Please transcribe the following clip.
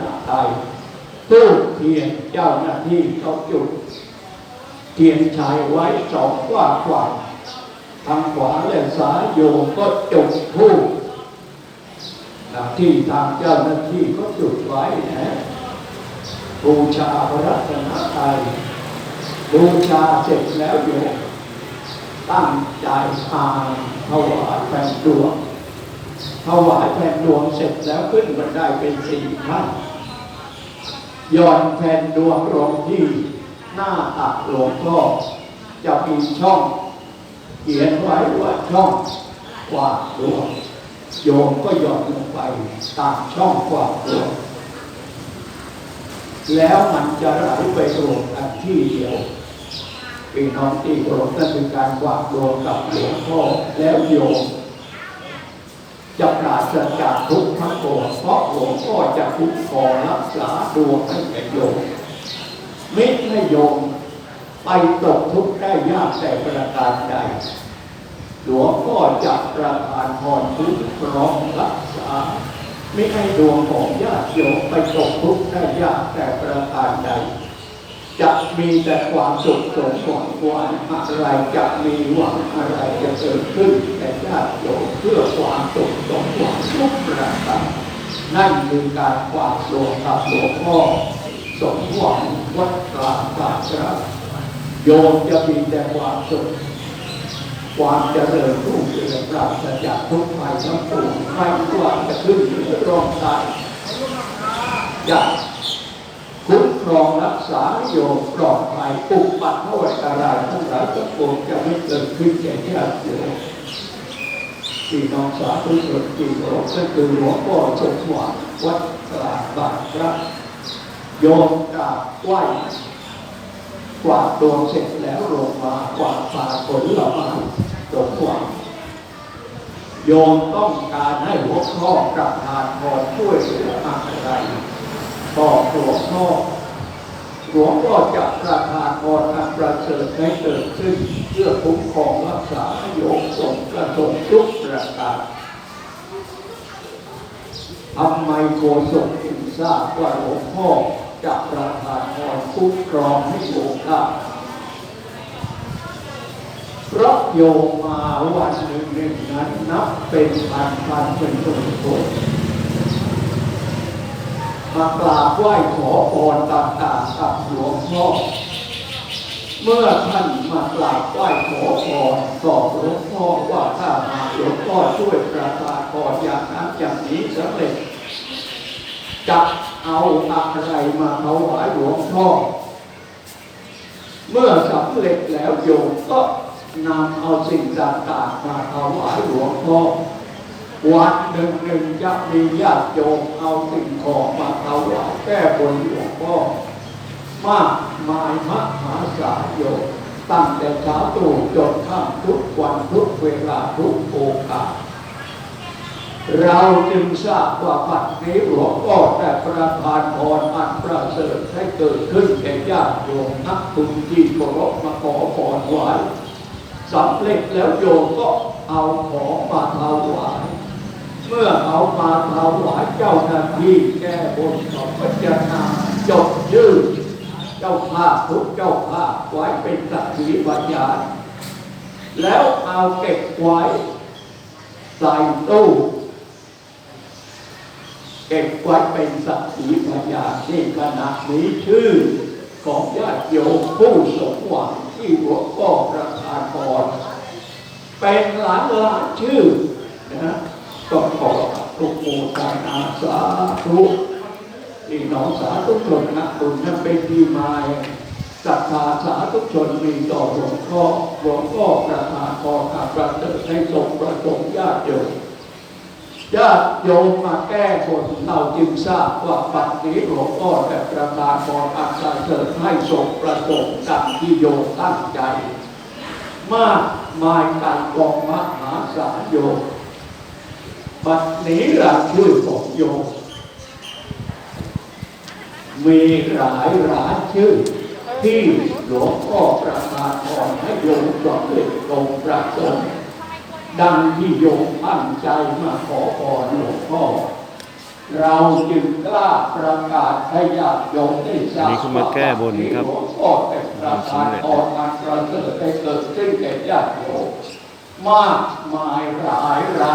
ณไทยตู้เทียนเจ้าหน้าที่เขาจุด เทียนชายไว้สองกว่ากว่าทางขวาและซ้ายโยมก็จุดทูปที่ทางเจ้าหน้าที่ก็จุดไว้นะบูชาพระรัตนตรัยบูชาเสร็จแล้วโยมตั้งใจอ่านถวายแผ่นดวง ถวายแผ่นดวงเสร็จแล้วขึ้นบันไดเป็นสี่ขั้นย่อนแผ่นดวงลงที่หน้าตักหลวงพ่อจะมีช่อง เขียนไว้ว่าช่องกวาดดวงโยมก็หย่อนลงไปตามช่องกวาดดวงแล้วมันจะไหลไปรวมกันที่เดียวพี่น้องที่เคารพนั่นเป็นการกวาดวงกับหลวงพ่อแล้วโยม จะปราศจากทุกข์ทั้งปวงเพราะหลวงพ่อจะคุ้มครองรักษาดวงให้แก่โยมมิให้โยมไปตกทุกข์ได้ยากแต่ประการใด หลวงพ่อจะประทานพรคุ้มครองรักษา ไม่ให้ดวงของญาติโยมไปตกทุกข์ได้ยากแต่ประการใด มีแต่ความสุขสมหวังหวังอะไรจะมีหวังอะไรจะเกิดขึ้นแต่ญาติโยมเพื่อความสุขสมหวังทุกประการนั่นคือการฝากหลวกับหลวงพ่อสมหวังวัดกลางบางครับโยมจะมีแต่ความสุขความเจริญรุ่งเรืองปราศจากทุกข์ภัยทั้งปวงไม่ว่าจะขึ้นหรือร้องตายอย่าคุ้ม ครองรักษาโยมปลอดภัยปุกปัดเท่าไหร่อะไรทั้งหลายทั้งปวงจะไม่เกิดขึ้นแก่ญาติโยมที่น้องสาธุชนที่เคารพนั่นคือหลวงพ่อสมหวังวัดกลางบางพระโยมกราบไหว้กวาดดวงเสร็จแล้วลงมากวาดฝ่าผลละไม้ดงหวังโยมต้องการให้หัวข้อประทานพรช่วยเหลืออะไรบอหลวงพ่อ หลวงพ่อจะประทานพรอันประเสริฐให้เกิดขึ้นเพื่อคุ้มครองรักษาโยมสมประสงค์ทุกประการทำไมโกศลถึงทราบว่าหลวงพ่อจะประทานพรคุ้มครองให้โยมได้เพราะโยมมาวันหนึ่งหนึ่งนั้นนับเป็นพันพันเป็นคนคน มากราบไหว้ขอพรต่างๆกับหลวงพ่อเมื่อท่านมากราบไหว้ขอพรต่อหลวงพ่อว่าถ้ามาหลวงพ่อช่วยประทานพรอย่างนั้นอย่างนี้สำเร็จจะเอาอะไรมาถวายหลวงพ่อเมื่อสำเร็จแล้วโยมก็นำเอาสิ่งต่างๆมาถวายหลวงพ่อวันหนึ่งหนึ่งจะมีญาติโยมเอาสิ่งของมา ก้บนหลวงพ่อมากมายมหาศาลโยตั้งแต่เช้าตรู่จนค่ำทุกวันทุกเวลาทุกโอกาส เราจึงทราบว่าปัจนี้หลวงพ่อแต่ประทานพรอันประเสริฐให้เกิดขึ้นแก่ญาติโยมนักบุญที่เคารพมาขอพรไว้สำเร็จแล้วโยมก็เอาของมาถวายเมื่อเอามาถวายเจ้าหน้าที่แก้บนเขาก็จะนำจดชื่อ เจ้าภาพทุกเจ้าภาพไว้เป็นสักขีพยานแล้วเอาเก็บไว้ใส่ตู้เก็บไว้เป็นสักขีพยานที่ขณะนี้ชื่อของญาติโยมผู้สมหวังที่หลวงพ่อประทานพรเป็นหลานหลานชื่อนะก็ขอทุกโมทนาสาธุ ที่น้องสาธุชนนะบุญนั้นเป็นที่มาศรัทธาสาธุชนมีต่อหลวงพ่อหลวงพ่อประทานพรอาประเสริฐให้สมประสงญาติโยมญาติโยมมาแก้บนเราจึงทราบว่าปัจนี้หลวงพ่อแต่ประทานพรอันประเสริฐให้สมประสงค์ดังที่โยมตั้งใจ มากมายการกองมหาศาลโยมบัดนี้ราชื่อของโยม มีหลายหลายชื่อ ที่หลวงพ่อประทานพรให้โยมสำเร็จตรงประสงค์ดังที่โยมตั้งใจมาขอพรหลวงพ่อเราจึงกล้าประกาศให้ญาติโยมได้ทราบนี่คือมาแก้บนครับหลวงพ่อเป็นประธานพรอันประเสริฐได้เกิดขึ้นแก่ญาติโยมมากมายหลายราย